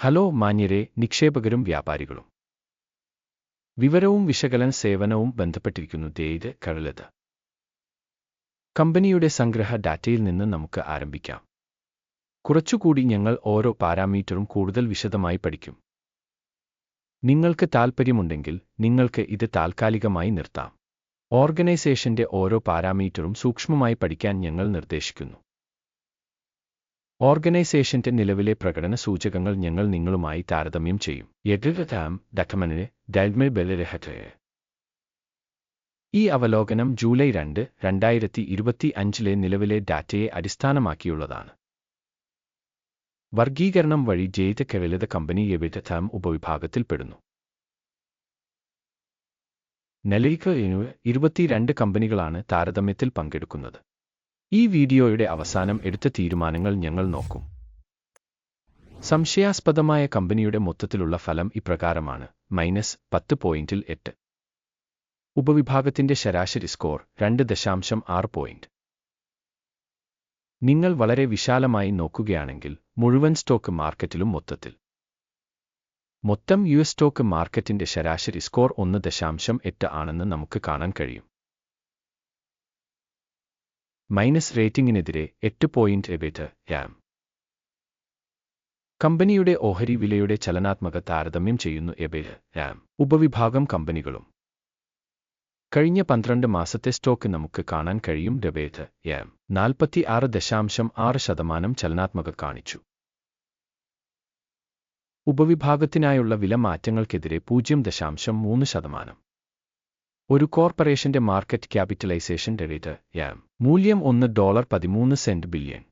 Hello മാന്യരെ നിക്ഷേപകരും വ്യാപാരികളും. വിവരവും വിശകലന സേവനവും ബന്ധപ്പെട്ടിരിക്കുന്നു ദേത് കഴലത് കമ്പനിയുടെ സംഗ്രഹ ഡാറ്റയിൽ നിന്ന് നമുക്ക് ആരംഭിക്കാം. കുറച്ചുകൂടി ഞങ്ങൾ ഓരോ പാരാമീറ്ററും കൂടുതൽ വിശദമായി പഠിക്കും. നിങ്ങൾക്ക് താൽപ്പര്യമുണ്ടെങ്കിൽ നിങ്ങൾക്ക് ഇത് താൽക്കാലികമായി നിർത്താം. ഓർഗനൈസേഷന്റെ ഓരോ പാരാമീറ്ററും സൂക്ഷ്മമായി പഠിക്കാൻ ഞങ്ങൾ നിർദ്ദേശിക്കുന്നു. ഓർഗനൈസേഷന്റെ നിലവിലെ പ്രകടന സൂചകങ്ങൾ ഞങ്ങൾ നിങ്ങളുമായി താരതമ്യം ചെയ്യും. എഡിറ്റാം ഡക്കമനിലെ ഡൽമെ ബെലരഹറ്റയെ ഈ അവലോകനം ജൂലൈ രണ്ട് രണ്ടായിരത്തി ഇരുപത്തി അഞ്ചിലെ നിലവിലെ ഡാറ്റയെ അടിസ്ഥാനമാക്കിയുള്ളതാണ്. വർഗീകരണം വഴി ജയിത കെവലിത കമ്പനി എവിടത്താം ഉപവിഭാഗത്തിൽപ്പെടുന്നു. നെലൈക്ക് ഇരുപത്തിരണ്ട് കമ്പനികളാണ് താരതമ്യത്തിൽ പങ്കെടുക്കുന്നത്. ഈ വീഡിയോയുടെ അവസാനം എടുത്ത തീരുമാനങ്ങൾ ഞങ്ങൾ നോക്കും. സംശയാസ്പദമായ കമ്പനിയുടെ മൊത്തത്തിലുള്ള ഫലം ഇപ്രകാരമാണ്. മൈനസ് പത്ത് പോയിന്റിൽ എട്ട്. ഉപവിഭാഗത്തിന്റെ ശരാശരി സ്കോർ രണ്ട് ദശാംശം ആറ് പോയിന്റ്. നിങ്ങൾ വളരെ വിശാലമായി നോക്കുകയാണെങ്കിൽ മുഴുവൻ സ്റ്റോക്ക് മാർക്കറ്റിലും മൊത്തത്തിൽ. മൊത്തം യു എസ് സ്റ്റോക്ക് മാർക്കറ്റിന്റെ ശരാശരി സ്കോർ ഒന്ന് ദശാംശം എട്ട് ആണെന്ന് നമുക്ക് കാണാൻ കഴിയും. മൈനസ് റേറ്റിംഗിനെതിരെ എട്ട് പോയിന്റ് എബിറ്റ് യാം. കമ്പനിയുടെ ഓഹരി വിലയുടെ ചലനാത്മക താരതമ്യം ചെയ്യുന്നു എബിറ്റ് യാം. ഉപവിഭാഗം കമ്പനികളും. കഴിഞ്ഞ പന്ത്രണ്ട് മാസത്തെ സ്റ്റോക്ക് നമുക്ക് കാണാൻ കഴിയും ഡബേറ്റ് യാം. നാൽപ്പത്തി ആറ് ദശാംശം ആറ് ശതമാനം ചലനാത്മക കാണിച്ചു. ഉപവിഭാഗത്തിനായുള്ള വില മാറ്റങ്ങൾക്കെതിരെ പൂജ്യം ദശാംശം മൂന്ന് ശതമാനം. ഒരു കോർപ്പറേഷന്റെ മാർക്കറ്റ് ക്യാപിറ്റലൈസേഷൻ റേറ്റ് യാം. മൂല്യം ഒന്ന് ഡോളർ പതിമൂന്ന് സെന്റ് ബില്യൺ.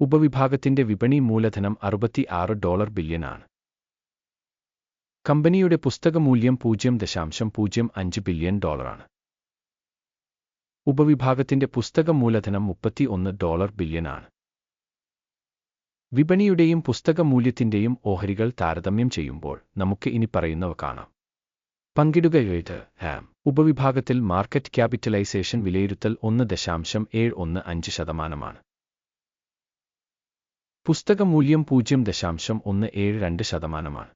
ഉപവിഭാഗത്തിന്റെ വിപണി മൂലധനം അറുപത്തി ആറ് ഡോളർ ആണ്. കമ്പനിയുടെ പുസ്തക മൂല്യം പൂജ്യം ദശാംശം പൂജ്യം അഞ്ച് ബില്യൺ ഡോളറാണ് ഉപവിഭാഗത്തിന്റെ പുസ്തക മൂലധനം മുപ്പത്തി ഒന്ന് ഡോളർ ആണ്. വിപണിയുടെയും പുസ്തക മൂല്യത്തിന്റെയും ഓഹരികൾ താരതമ്യം ചെയ്യുമ്പോൾ നമുക്ക് ഇനി പറയുന്നവ കാണാം. പങ്കിടുക എഴുത് ഹാം. ഉപവിഭാഗത്തിൽ മാർക്കറ്റ് ക്യാപിറ്റലൈസേഷൻ വിലയിരുത്തൽ ഒന്ന് ദശാംശം ഏഴ് ഒന്ന് അഞ്ച് ശതമാനമാണ്. പുസ്തക മൂല്യം പൂജ്യം ദശാംശം ഒന്ന് ഏഴ് രണ്ട് ശതമാനമാണ്.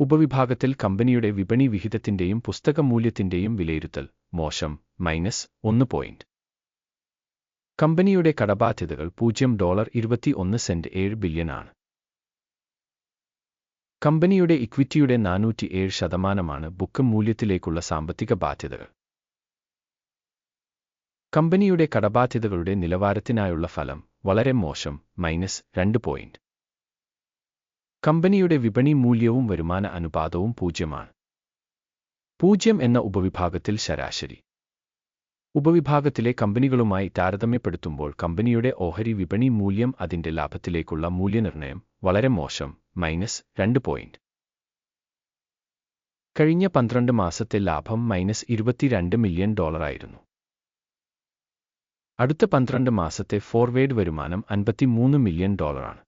ഉപവിഭാഗത്തിൽ കമ്പനിയുടെ വിപണി വിഹിതത്തിന്റെയും പുസ്തക മൂല്യത്തിന്റെയും വിലയിരുത്തൽ മോശം മൈനസ് ഒന്ന് പോയിന്റ്. കമ്പനിയുടെ കടബാധ്യതകൾ പൂജ്യം ഡോളർ ഇരുപത്തി ഒന്ന് സെന്റ് ഏഴ് ബില്യനാണ് കമ്പനിയുടെ ഇക്വിറ്റിയുടെ നാനൂറ്റി ഏഴ് ശതമാനമാണ് ബുക്ക് മൂല്യത്തിലേക്കുള്ള സാമ്പത്തിക ബാധ്യതകൾ. കമ്പനിയുടെ കടബാധ്യതകളുടെ നിലവാരത്തിനായുള്ള ഫലം വളരെ മോശം മൈനസ് രണ്ട് പോയിന്റ്. കമ്പനിയുടെ വിപണി മൂല്യവും വരുമാന അനുപാതവും പൂജ്യമാണ്. പൂജ്യം എന്ന ഉപവിഭാഗത്തിൽ ശരാശരി. ഉപവിഭാഗത്തിലെ കമ്പനികളുമായി താരതമ്യപ്പെടുത്തുമ്പോൾ കമ്പനിയുടെ ഓഹരി വിപണി മൂല്യം അതിന്റെ ലാഭത്തിലേക്കുള്ള മൂല്യനിർണയം വളരെ മോശം മൈനസ് രണ്ട് പോയിന്റ്. കഴിഞ്ഞ പന്ത്രണ്ട് മാസത്തെ ലാഭം മൈനസ് ഇരുപത്തിരണ്ട് മില്യൺ ഡോളറായിരുന്നു അടുത്ത പന്ത്രണ്ട് മാസത്തെ ഫോർവേഡ് വരുമാനം അൻപത്തിമൂന്ന് മില്യൺ ഡോളറാണ്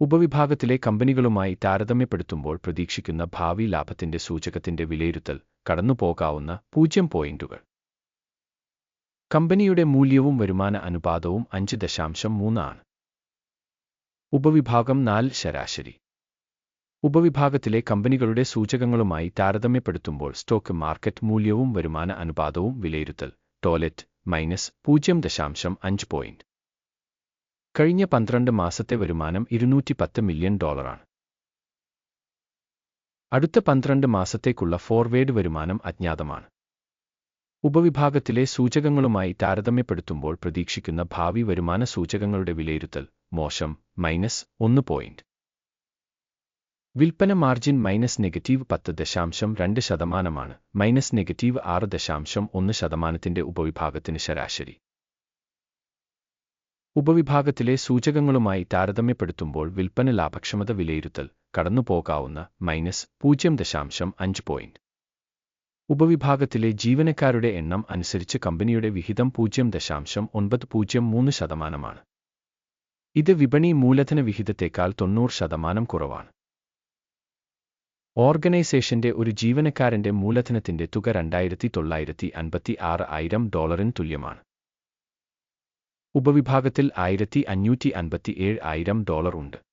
ഉപവിഭാഗത്തിലെ കമ്പനികളുമായി താരതമ്യപ്പെടുത്തുമ്പോൾ പ്രതീക്ഷിക്കുന്ന ഭാവി ലാഭത്തിന്റെ സൂചകത്തിന്റെ വിലയിരുത്തൽ കടന്നുപോകാവുന്ന പൂജ്യം പോയിന്റുകൾ. കമ്പനിയുടെ മൂല്യവും വരുമാന അനുപാതവും അഞ്ച് ദശാംശം മൂന്നാണ്. ഉപവിഭാഗം നാല് ശരാശരി. ഉപവിഭാഗത്തിലെ കമ്പനികളുടെ സൂചകങ്ങളുമായി താരതമ്യപ്പെടുത്തുമ്പോൾ സ്റ്റോക്ക് മാർക്കറ്റ് മൂല്യവും വരുമാന അനുപാതവും വിലയിരുത്തൽ ടോയ്ലറ്റ് മൈനസ് പൂജ്യം ദശാംശം അഞ്ച് പോയിന്റ്. കഴിഞ്ഞ പന്ത്രണ്ട് മാസത്തെ വരുമാനം ഇരുന്നൂറ്റി പത്ത് മില്യൺ ഡോളറാണ്. അടുത്ത പന്ത്രണ്ട് മാസത്തേക്കുള്ള ഫോർവേഡ് വരുമാനം അജ്ഞാതമാണ്. ഉപവിഭാഗത്തിലെ സൂചകങ്ങളുമായി താരതമ്യപ്പെടുത്തുമ്പോൾ പ്രതീക്ഷിക്കുന്ന ഭാവി വരുമാന സൂചകങ്ങളുടെ വിലയിരുത്തൽ മോശം മൈനസ് ഒന്ന് പോയിന്റ്. വിൽപ്പന മാർജിൻ മൈനസ് നെഗറ്റീവ് പത്ത് ദശാംശം രണ്ട് ശതമാനമാണ്. മൈനസ് നെഗറ്റീവ് ആറ് ദശാംശം ഒന്ന് ശതമാനത്തിന്റെ ഉപവിഭാഗത്തിന് ശരാശരി. ഉപവിഭാഗത്തിലെ സൂചകങ്ങളുമായി താരതമ്യപ്പെടുത്തുമ്പോൾ വിൽപ്പന ലാഭക്ഷമത വിലയിരുത്തൽ കടന്നുപോകാവുന്ന മൈനസ് പൂജ്യം ദശാംശം അഞ്ച് പോയിന്റ്. ഉപവിഭാഗത്തിലെ ജീവനക്കാരുടെ എണ്ണം അനുസരിച്ച് കമ്പനിയുടെ വിഹിതം പൂജ്യം ദശാംശം ഒൻപത് പൂജ്യം മൂന്ന് ശതമാനമാണ്. ഇത് വിപണി മൂലധന വിഹിതത്തേക്കാൾ തൊണ്ണൂറ് ശതമാനം കുറവാണ്. ഓർഗനൈസേഷന്റെ ഒരു ജീവനക്കാരന്റെ മൂലധനത്തിന്റെ തുക രണ്ടായിരത്തി തൊള്ളായിരത്തി അൻപത്തി ആറ് ആയിരം ഡോളറിന് തുല്യമാണ്. ഉപവിഭാഗത്തിൽ ആയിരത്തി അഞ്ഞൂറ്റി അൻപത്തി ഏഴ് ആയിരം ഡോളർ ഉണ്ട്.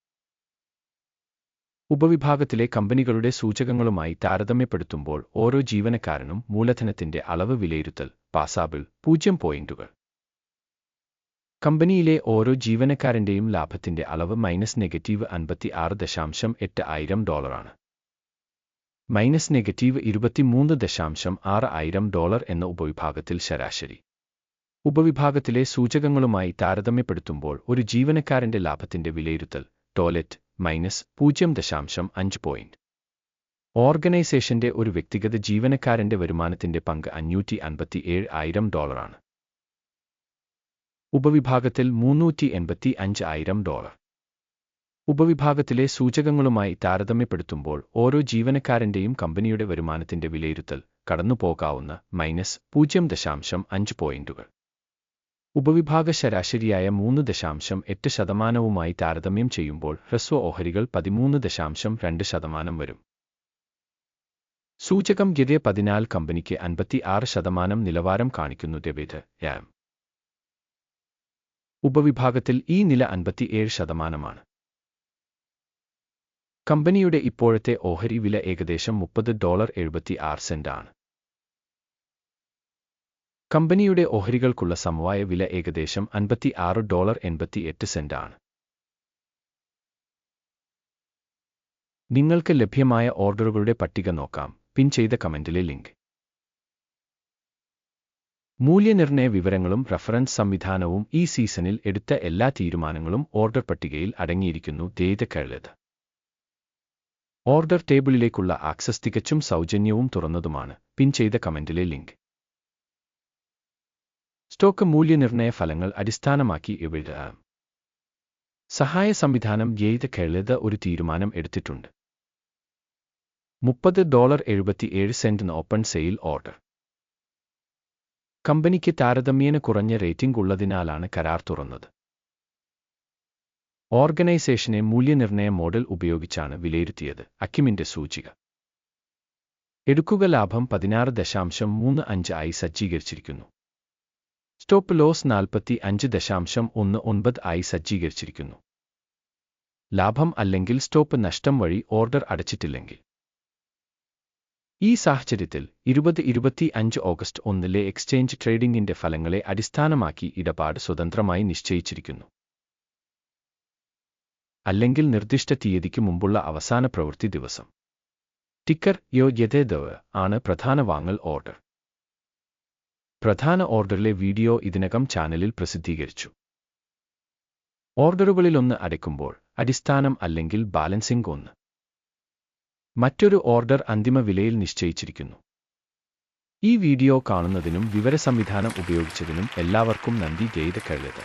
ഉപവിഭാഗത്തിലെ കമ്പനികളുടെ സൂചകങ്ങളുമായി താരതമ്യപ്പെടുത്തുമ്പോൾ ഓരോ ജീവനക്കാരനും മൂലധനത്തിന്റെ അളവ് വിലയിരുത്തൽ പാസാബിൾ പൂജ്യം പോയിന്റുകൾ. കമ്പനിയിലെ ഓരോ ജീവനക്കാരന്റെയും ലാഭത്തിന്റെ അളവ് മൈനസ് നെഗറ്റീവ് അൻപത്തി ആറ് ദശാംശം എട്ട് ആയിരം ഡോളറാണ്. മൈനസ് നെഗറ്റീവ് ഇരുപത്തിമൂന്ന് ദശാംശം ആറ് ആയിരം ഡോളർ എന്ന ഉപവിഭാഗത്തിൽ ശരാശരി. ഉപവിഭാഗത്തിലെ സൂചകങ്ങളുമായി താരതമ്യപ്പെടുത്തുമ്പോൾ ഒരു ജീവനക്കാരന്റെ ലാഭത്തിന്റെ വിലയിരുത്തൽ ടോയ്ലറ്റ് മൈനസ് പൂജ്യം ദശാംശം അഞ്ച് പോയിന്റ് ഓർഗനൈസേഷന്റെ ഒരു വ്യക്തിഗത ജീവനക്കാരന്റെ വരുമാനത്തിന്റെ പങ്ക് അഞ്ഞൂറ്റി അൻപത്തി ഏഴ് ആയിരം ഡോളറാണ് ഉപവിഭാഗത്തിൽ മുന്നൂറ്റി എൺപത്തി അഞ്ച് ആയിരം ഡോളർ ഉപവിഭാഗത്തിലെ സൂചകങ്ങളുമായി താരതമ്യപ്പെടുത്തുമ്പോൾ ഓരോ ജീവനക്കാരന്റെയും കമ്പനിയുടെ വരുമാനത്തിന്റെ വിലയിരുത്തൽ കടന്നുപോകാവുന്ന മൈനസ് പൂജ്യം ദശാംശം അഞ്ച് പോയിന്റുകൾ ഉപവിഭാഗ ശരാശരിയായ മൂന്ന് ദശാംശം എട്ട് ശതമാനവുമായി താരതമ്യം ചെയ്യുമ്പോൾ ഹ്രസ്വ ഓഹരികൾ പതിമൂന്ന് ദശാംശം രണ്ട് ശതമാനം വരും. സൂചകം ഗിരെ പതിനാല് കമ്പനിക്ക് അൻപത്തി ആറ് ശതമാനം നിലവാരം കാണിക്കുന്നു ഡെബിറ്റ് യാം ഉപവിഭാഗത്തിൽ ഈ നില അൻപത്തിയേഴ് ശതമാനമാണ്. കമ്പനിയുടെ ഇപ്പോഴത്തെ ഓഹരി വില ഏകദേശം മുപ്പത് ഡോളർ എഴുപത്തി ആറ് സെന്റ് ആണ് കമ്പനിയുടെ ഓഹരികൾക്കുള്ള സമവായ വില ഏകദേശം അൻപത്തി ആറ് ഡോളർ സെന്റ് ആണ് നിങ്ങൾക്ക് ലഭ്യമായ ഓർഡറുകളുടെ പട്ടിക നോക്കാം. പിൻ ചെയ്ത കമന്റിലെ ലിങ്ക്. മൂല്യനിർണയ വിവരങ്ങളും റഫറൻസ് സംവിധാനവും ഈ സീസണിൽ എടുത്ത എല്ലാ തീരുമാനങ്ങളും ഓർഡർ പട്ടികയിൽ അടങ്ങിയിരിക്കുന്നു. ദേതക്കഴുത് ഓർഡർ ടേബിളിലേക്കുള്ള ആക്സസ് തികച്ചും സൗജന്യവും തുറന്നതുമാണ്. പിൻ ചെയ്ത കമന്റിലെ ലിങ്ക്. സ്റ്റോക്ക് മൂല്യനിർണയ ഫലങ്ങൾ അടിസ്ഥാനമാക്കി ഇവിടെ സഹായ സംവിധാനം ദേതക്കഴുത് ഒരു തീരുമാനം എടുത്തിട്ടുണ്ട്. മുപ്പത് ഡോളർ എഴുപത്തിയേഴ് സെന്റിന് ഓപ്പൺ സെയിൽ ഓർഡർ. കമ്പനിക്ക് താരതമ്യേന കുറഞ്ഞ റേറ്റിംഗ് ഉള്ളതിനാലാണ് കരാർ തുറന്നത്. ഓർഗനൈസേഷനെ മൂല്യനിർണയ മോഡൽ ഉപയോഗിച്ചാണ് വിലയിരുത്തിയത് അക്കിമിന്റെ സൂചിക. എടുക്കുക ലാഭം പതിനാറ് ദശാംശം മൂന്ന് അഞ്ച് ആയി സജ്ജീകരിച്ചിരിക്കുന്നു. സ്റ്റോപ്പ് ലോസ് നാൽപ്പത്തി അഞ്ച് ദശാംശം ഒന്ന് ഒൻപത് ആയി സജ്ജീകരിച്ചിരിക്കുന്നു. ലാഭം അല്ലെങ്കിൽ സ്റ്റോപ്പ് നഷ്ടം വഴി ഓർഡർ അടച്ചിട്ടില്ലെങ്കിൽ. ഈ സാഹചര്യത്തിൽ ഇരുപത് ഇരുപത്തി അഞ്ച് ഓഗസ്റ്റ് ഒന്നിലെ എക്സ്ചേഞ്ച് ട്രേഡിംഗിന്റെ ഫലങ്ങളെ അടിസ്ഥാനമാക്കി ഇടപാട് സ്വതന്ത്രമായി നിശ്ചയിച്ചിരിക്കുന്നു. അല്ലെങ്കിൽ നിർദ്ദിഷ്ട തീയതിക്ക് മുമ്പുള്ള അവസാന പ്രവൃത്തി ദിവസം. ടിക്കർ യോ യഥേദവ് ആണ് പ്രധാന വാങ്ങൽ ഓർഡർ. പ്രധാന ഓർഡറിലെ വീഡിയോ ഇതിനകം ചാനലിൽ പ്രസിദ്ധീകരിച്ചു. ഓർഡറുകളിലൊന്ന് അടയ്ക്കുമ്പോൾ അടിസ്ഥാനം അല്ലെങ്കിൽ ബാലൻസിംഗ് ഒന്ന്. മറ്റൊരു ഓർഡർ അന്തിമ വിലയിൽ നിശ്ചയിച്ചിരിക്കുന്നു. ഈ വീഡിയോ കാണുന്നതിനും വിവര സംവിധാനം ഉപയോഗിച്ചതിനും എല്ലാവർക്കും നന്ദി ചെയ്ത് കഴിയത്